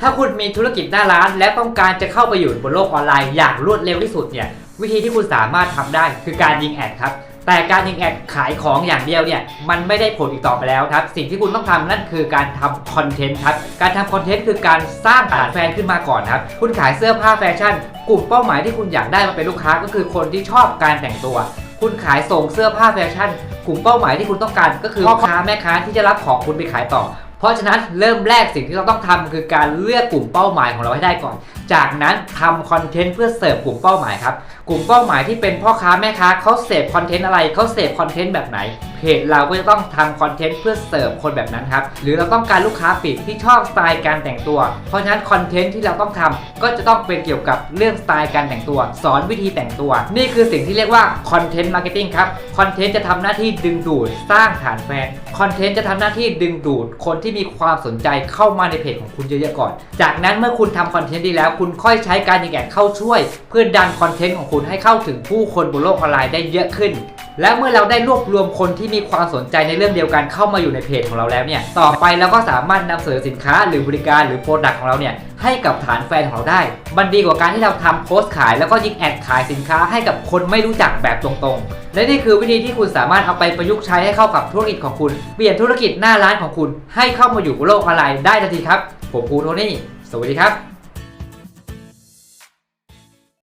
ถ้าคุณมีธุรกิจหน้าร้าน และต้องการจะเข้าไปอยู่บนโลกออนไลน์อย่างรวดเร็วที่สุดเนี่ยวิธีที่คุณสามารถทำได้คือการยิงแอดครับแต่การยิงแอดขายของอย่างเดียวเนี่ยมันไม่ได้ผลอีกต่อไปแล้วครับ สิ่งที่คุณต้องทำนั่นคือการทำคอนเทนต์ครับ การทำคอนเทนต์คือการสร้างฐานแฟนขึ้นมาก่อนครับ คุณขายเสื้อผ้าแฟชั่น กลุ่มเป้าหมายที่คุณอยากได้มาเป็นลูกค้าก็คือคนที่ชอบการแต่งตัว คุณขายส่งเสื้อผ้าแฟชั่น กลุ่มเป้าหมายที่คุณต้องการก็คือพ่อค้าแม่ค้าที่จะรับของคุณไปขายต่อ เพราะฉะนั้นเริ่มแรกสิ่งที่เราต้องทำคือการเลือกกลุ่มเป้าหมายของเราให้ได้ก่อน จากนั้นทำคอนเทนต์เพื่อเสิร์ฟกลุ่มเป้าหมายครับ กลุ่มเป้าหมายที่เป็นพ่อค้าแม่ค้าเขาเสพคอนเทนต์อะไรเขาเสพคอนเทนต์แบบไหน เพจเราก็จะต้องทำคอนเทนต์เพื่อเสิร์ฟคนแบบนั้นครับ หรือเราต้องการลูกค้าปิดที่ชอบสไตล์การแต่งตัว เพราะฉะนั้นคอนเทนต์ที่เราต้องทำก็จะต้องเป็นเกี่ยวกับเรื่องสไตล์การแต่งตัว สอนวิธีแต่งตัว นี่คือสิ่งที่เรียกว่าคอนเทนต์มาร์เก็ตติ้งครับ คอนเทนต์จะทำหน้าที่ดึงดูดสร้างฐานแฟน คอนเทนต์จะทำหน้าที่ดึงดูดคนที่มีความสนใจเข้ามาในเพจของคุณเยอะๆก่อน จากนั้นเมื่อคุณทำคอนเทนต์ดีแล้วคุณค่อยใช้การยิงแอดเข้าช่วย เพื่อดันคอนเทนต์ของคุณให้เข้าถึงผู้คนบนโลกออนไลน์ได้เยอะขึ้น และเมื่อเราได้รวบรวมคนที่มีความสนใจในเรื่องเดียวกันเข้ามาอยู่ในเพจของเราแล้วเนี่ยต่อไปเราก็สามารถนำเสนอสินค้าหรือบริการหรือโปรดักต์ของเราเนี่ยให้กับฐานแฟนของเราได้ มันดีกว่าการที่เราทำโพสต์ขายแล้วก็ยิงแอดขายสินค้าให้กับคนไม่รู้จักแบบตรงๆ และนี่คือวิธีที่คุณสามารถเอาไปประยุกต์ใช้ให้เข้ากับธุรกิจของคุณ เปลี่ยนธุรกิจหน้าร้านของคุณ ให้เข้ามาอยู่บนโลกออนไลน์ได้ทันทีครับ ผมภูโทนี่ สวัสดีครับ